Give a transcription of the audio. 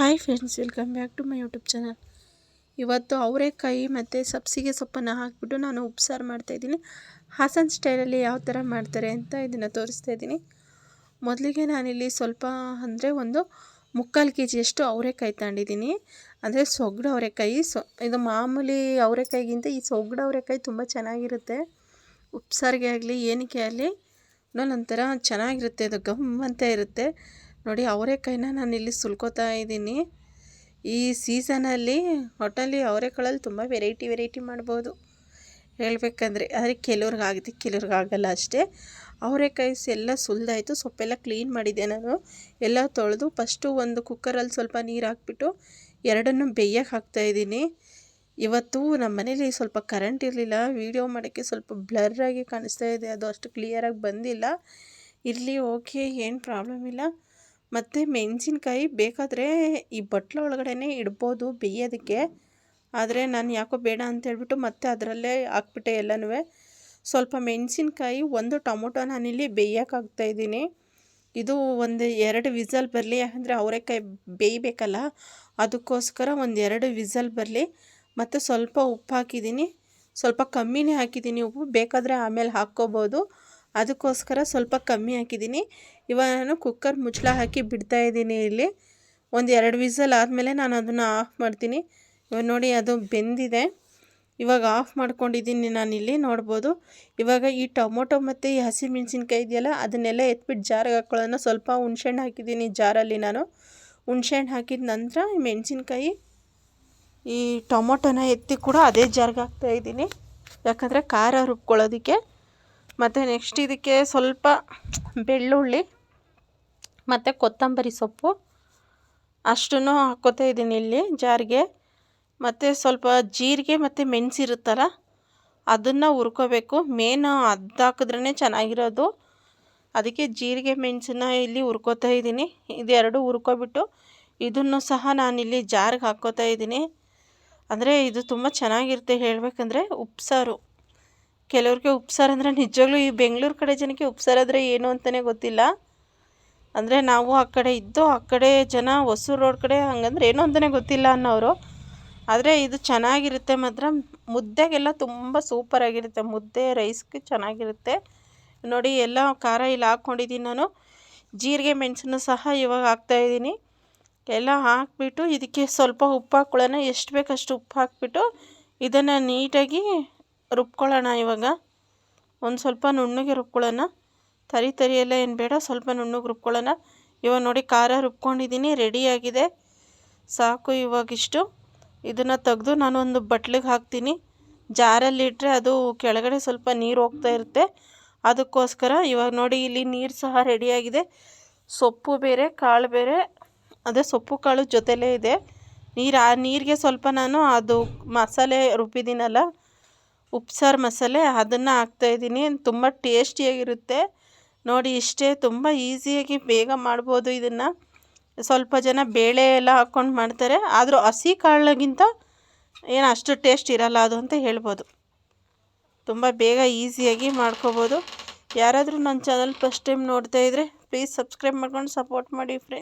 Hi friends welcome back to my YouTube channel ಇವತ್ತು ಅವರೆಕಾಯಿ ಮತ್ತು ಸಬ್ಸಿಗೆ ಸೊಪ್ಪನ್ನು ಹಾಕಿಬಿಟ್ಟು ನಾನು ಉಪ್ಸಾರು ಮಾಡ್ತಾಯಿದ್ದೀನಿ ಹಾಸನ್ ಸ್ಟೈಲಲ್ಲಿ ಯಾವ ಥರ ಮಾಡ್ತಾರೆ ಅಂತ ಇದನ್ನು ತೋರಿಸ್ತಾ ಇದ್ದೀನಿ. ಮೊದಲಿಗೆ ನಾನಿಲ್ಲಿ ಸ್ವಲ್ಪ ಅಂದರೆ ಒಂದು ಮುಕ್ಕಾಲು ಕೆ ಜಿಯಷ್ಟು ಅವರೆಕಾಯಿ ತಗೊಂಡಿದ್ದೀನಿ. ಅಂದರೆ ಸೊಗ್ಡು ಅವರೆಕಾಯಿ, ಸೊ ಇದು ಮಾಮೂಲಿ ಅವರೆಕಾಯಿಗಿಂತ ಈ ಸೊಗ್ಡು ಅವರೆಕಾಯಿ ತುಂಬ ಚೆನ್ನಾಗಿರುತ್ತೆ. ಉಪ್ಸಾರಿಗೆ ಆಗಲಿ, ಏನಕ್ಕೆ ಆಗಲಿ ಒಂಥರ ಚೆನ್ನಾಗಿರುತ್ತೆ. ಅದು ಗಮ್ ಅಂತ ಇರುತ್ತೆ. ನೋಡಿ ಅವರೆಕಾಯಿನ ನಾನು ಇಲ್ಲಿ ಸುಲ್ಕೋತಾ ಇದ್ದೀನಿ. ಈ ಸೀಸನಲ್ಲಿ ಒಟ್ಟಲ್ಲಿ ಅವರೆಕಾಳಲ್ಲಿ ತುಂಬ ವೆರೈಟಿ ವೆರೈಟಿ ಮಾಡ್ಬೋದು. ಹೇಳಬೇಕಂದ್ರೆ ಆದರೆ ಕೆಲವ್ರಿಗೆ ಆಗುತ್ತೆ ಕೆಲವ್ರಿಗೆ ಆಗಲ್ಲ ಅಷ್ಟೇ. ಅವರೆಕಾಯಿ ಎಲ್ಲ ಸುಲ್ದಾಯಿತು, ಸೊಪ್ಪೆಲ್ಲ ಕ್ಲೀನ್ ಮಾಡಿದೆ ನಾನು. ಎಲ್ಲ ತೊಳೆದು ಫಸ್ಟು ಒಂದು ಕುಕ್ಕರಲ್ಲಿ ಸ್ವಲ್ಪ ನೀರು ಹಾಕ್ಬಿಟ್ಟು ಎರಡನ್ನು ಬೇಯಕ್ಕೆ ಹಾಕ್ತಾಯಿದ್ದೀನಿ ಇವತ್ತು ನಮ್ಮ ಮನೇಲಿ ಸ್ವಲ್ಪ ಕರೆಂಟ್ ಇರಲಿಲ್ಲ ವೀಡಿಯೋ ಮಾಡೋಕ್ಕೆ ಸ್ವಲ್ಪ ಬ್ಲರ್ರಾಗಿ ಕಾಣಿಸ್ತಾ ಇದೆ. ಅದು ಅಷ್ಟು ಕ್ಲಿಯರಾಗಿ ಬಂದಿಲ್ಲ. ಇರಲಿ ಓಕೆ ಏನು ಪ್ರಾಬ್ಲಮ್ ಇಲ್ಲ. ಮತ್ತು ಮೆಣಸಿನ್ಕಾಯಿ ಬೇಕಾದರೆ ಈ ಬಟ್ಲ ಒಳಗಡೆ ಇಡ್ಬೋದು ಬೇಯೋದಕ್ಕೆ. ಆದರೆ ನಾನು ಯಾಕೋ ಬೇಡ ಅಂತೇಳ್ಬಿಟ್ಟು ಮತ್ತೆ ಅದರಲ್ಲೇ ಹಾಕ್ಬಿಟ್ಟೆ ಎಲ್ಲನೂ ಸ್ವಲ್ಪ ಮೆಣಸಿನ್ಕಾಯಿ, ಒಂದು ಟೊಮೊಟೊ ನಾನಿಲ್ಲಿ ಬೇಯೋಕ್ಕಾಗ್ತಾ ಇದ್ದೀನಿ. ಇದು ಒಂದು ಎರಡು ವಿಸಲ್ ಬರಲಿ, ಯಾಕಂದರೆ ಅವರೆಕಾಯಿ ಬೇಯಬೇಕಲ್ಲ. ಅದಕ್ಕೋಸ್ಕರ ಒಂದು ಎರಡು ವಿಸಲ್ ಬರಲಿ. ಮತ್ತು ಸ್ವಲ್ಪ ಉಪ್ಪು ಹಾಕಿದ್ದೀನಿ. ಸ್ವಲ್ಪ ಕಮ್ಮಿನೇ ಹಾಕಿದ್ದೀನಿ ಉಪ್ಪು. ಬೇಕಾದರೆ ಆಮೇಲೆ ಹಾಕ್ಕೋಬೋದು. ಅದಕ್ಕೋಸ್ಕರ ಸ್ವಲ್ಪ ಕಮ್ಮಿ ಹಾಕಿದ್ದೀನಿ. ಇವಾಗ ನಾನು ಕುಕ್ಕರ್ ಮುಚ್ಚಳ ಹಾಕಿ ಬಿಡ್ತಾ ಇದ್ದೀನಿ ಇಲ್ಲಿ. ಒಂದು ಎರಡು ವಿಸಲ್ ಆದಮೇಲೆ ನಾನು ಅದನ್ನು ಆಫ್ ಮಾಡ್ತೀನಿ. ಇವಾಗ ನೋಡಿ ಅದು ಬೆಂದಿದೆ. ಇವಾಗ ಆಫ್ ಮಾಡ್ಕೊಂಡಿದ್ದೀನಿ ಇಲ್ಲಿ, ನೋಡ್ಬೋದು. ಇವಾಗ ಈ ಟೊಮೊಟೊ ಮತ್ತು ಈ ಹಸಿಮೆಣ್ಸಿನ್ಕಾಯಿ ಇದೆಯಲ್ಲ, ಅದನ್ನೆಲ್ಲ ಎತ್ಬಿಟ್ಟು ಜಾರಿಗೆ ಹಾಕ್ಕೊಳ್ಳೋಣ ಸ್ವಲ್ಪ ಹುಣ್ಸೆಹಣ್ಣು ಹಾಕಿದ್ದೀನಿ ಜಾರಲ್ಲಿ ನಾನು. ಹುಣ್ಸೆಹಣ್ಣು ಹಾಕಿದ ನಂತರ ಮೆಣಸಿನ್ಕಾಯಿ, ಈ ಟೊಮೊಟೊನ ಎತ್ತಿ ಕೂಡ ಅದೇ ಜಾರಿಗೆ ಹಾಕ್ತಾಯಿದ್ದೀನಿ ಯಾಕಂದರೆ ಖಾರ ರುಬ್ಕೊಳ್ಳೋದಕ್ಕೆ. ಮತ್ತು ನೆಕ್ಸ್ಟ್ ಇದಕ್ಕೆ ಸ್ವಲ್ಪ ಬೆಳ್ಳುಳ್ಳಿ, ಮತ್ತು ಕೊತ್ತಂಬರಿ ಸೊಪ್ಪು. ಅಷ್ಟನ್ನು ಹಾಕ್ಕೋತಾ ಇದ್ದೀನಿ ಇಲ್ಲಿ ಜಾರಿಗೆ. ಮತ್ತು ಸ್ವಲ್ಪ ಜೀರಿಗೆ ಮತ್ತು ಮೆಣಸಿರುತ್ತಲ್ಲ ಅದನ್ನು ಹುರ್ಕೋಬೇಕು. ಮೇನ್ ಅದು ಹಾಕಿದ್ರೇ ಚೆನ್ನಾಗಿರೋದು. ಅದಕ್ಕೆ ಜೀರಿಗೆ ಮೆಣಸನ್ನ ಇಲ್ಲಿ ಹುರ್ಕೋತಾ ಇದ್ದೀನಿ. ಇದೆರಡು ಹುರ್ಕೊಬಿಟ್ಟು ಇದನ್ನು ಸಹ ನಾನಿಲ್ಲಿ ಜಾರಿಗೆ ಹಾಕ್ಕೋತಾ ಇದ್ದೀನಿ. ಅಂದರೆ ಇದು ತುಂಬ ಚೆನ್ನಾಗಿರುತ್ತೆ ಹೇಳಬೇಕಂದ್ರೆ ಉಪ್ಸಾರು. ಕೆಲವ್ರಿಗೆ ಉಪ್ಸಾರು ಅಂದರೆ ನಿಜವಾಗ್ಲೂ ಈ ಬೆಂಗಳೂರು ಕಡೆ ಜನಕ್ಕೆ ಉಪ್ಸಾರು ಅಂದರೆ ಏನು ಅಂತಲೇ ಗೊತ್ತಿಲ್ಲ. ಅಂದರೆ ನಾವು ಆ ಕಡೆ ಇದ್ದು ಆ ಕಡೆ ಜನ ಹೊಸೂರು ರೋಡ್ ಕಡೆ ಹಂಗಂದ್ರೆ ಏನು ಅಂತಲೇ ಗೊತ್ತಿಲ್ಲ ಅನ್ನೋರು. ಆದರೆ ಇದು ಚೆನ್ನಾಗಿರುತ್ತೆ ಮಾತ್ರ. ಮುದ್ದೆಗೆಲ್ಲ ತುಂಬ ಸೂಪರಾಗಿರುತ್ತೆ ಮುದ್ದೆ ರೈಸ್ಗೆ ಚೆನ್ನಾಗಿರುತ್ತೆ. ನೋಡಿ, ಎಲ್ಲ ಖಾರ ಇಲ್ಲಿ ಹಾಕ್ಕೊಂಡಿದ್ದೀನಿ ನಾನು. ಜೀರಿಗೆ, ಮೆಣಸನ್ನು ಸಹ ಇವಾಗ ಹಾಕ್ತಾಯಿದ್ದೀನಿ ಎಲ್ಲ ಹಾಕ್ಬಿಟ್ಟು ಇದಕ್ಕೆ ಸ್ವಲ್ಪ ಉಪ್ಪು ಹಾಕ್ಕೊಳ್ಳೋಣ ಎಷ್ಟು ಬೇಕಷ್ಟು ಉಪ್ಪು ಹಾಕ್ಬಿಟ್ಟು ಇದನ್ನು ನೀಟಾಗಿ ರುಬ್ಕೊಳ್ಳೋಣ ಇವಾಗ. ಒಂದು ಸ್ವಲ್ಪ ನುಣ್ಣಗೆ ರುಬ್ಕೊಳ್ಳೋಣ. ತರಿ ತರಿ ಎಲ್ಲ ಏನು ಬೇಡ, ಸ್ವಲ್ಪ ನುಣ್ಣಗೆ ರುಬ್ಕೊಳ್ಳೋಣ. ಇವಾಗ ನೋಡಿ ಖಾರ ರುಬ್ಕೊಂಡಿದ್ದೀನಿ ರೆಡಿಯಾಗಿದೆ ಸಾಕು ಇವಾಗಿಷ್ಟು ಇದನ್ನು ತೆಗೆದು ನಾನು ಒಂದು ಬಟ್ಲಿಗೆ ಹಾಕ್ತೀನಿ. ಜಾರಲ್ಲಿ ಇಟ್ಟರೆ ಅದು ಕೆಳಗಡೆ ಸ್ವಲ್ಪ ನೀರು ಹೋಗ್ತಾ ಇರುತ್ತೆ. ಅದಕ್ಕೋಸ್ಕರ ಇವಾಗ ನೋಡಿ ಇಲ್ಲಿ ನೀರು ಸಹ ರೆಡಿಯಾಗಿದೆ ಸೊಪ್ಪು ಬೇರೆ, ಕಾಳು ಬೇರೆ. ಅದೇ ಸೊಪ್ಪು, ಕಾಳು ಜೊತೆಲೇ ಇದೆ. ನೀರು ಆ ನೀರಿಗೆ ಸ್ವಲ್ಪ ನಾನು ಅದು ಮಸಾಲೆ ರುಬ್ಬಿದ್ದೀನಲ್ಲ ಉಪ್ಸಾರು ಮಸಾಲೆ, ಅದನ್ನು ಹಾಕ್ತಾಯಿದ್ದೀನಿ ತುಂಬ ಟೇಸ್ಟಿಯಾಗಿರುತ್ತೆ. ನೋಡಿ, ಇಷ್ಟೇ ತುಂಬ ಈಸಿಯಾಗಿ ಬೇಗ ಮಾಡ್ಬೋದು ಇದನ್ನು. ಸ್ವಲ್ಪ ಜನ ಬೇಳೆ ಎಲ್ಲ ಹಾಕ್ಕೊಂಡು ಮಾಡ್ತಾರೆ. ಆದರೂ ಹಸಿ ಕಾಳಿಗಿಂತ ಏನು ಅಷ್ಟು ಟೇಸ್ಟ್ ಇರಲ್ಲ ಅದು ಅಂತ ಹೇಳ್ಬೋದು. ತುಂಬ ಬೇಗ ಈಸಿಯಾಗಿ ಮಾಡ್ಕೋಬೋದು. ಯಾರಾದರೂ ನನ್ನ ಚಾನಲ್ ಫಸ್ಟ್ ಟೈಮ್ ನೋಡ್ತಾಯಿದ್ರೆ ಪ್ಲೀಸ್ ಸಬ್ಸ್ಕ್ರೈಬ್ ಮಾಡ್ಕೊಂಡು ಸಪೋರ್ಟ್ ಮಾಡಿ ಫ್ರೆಂಡ್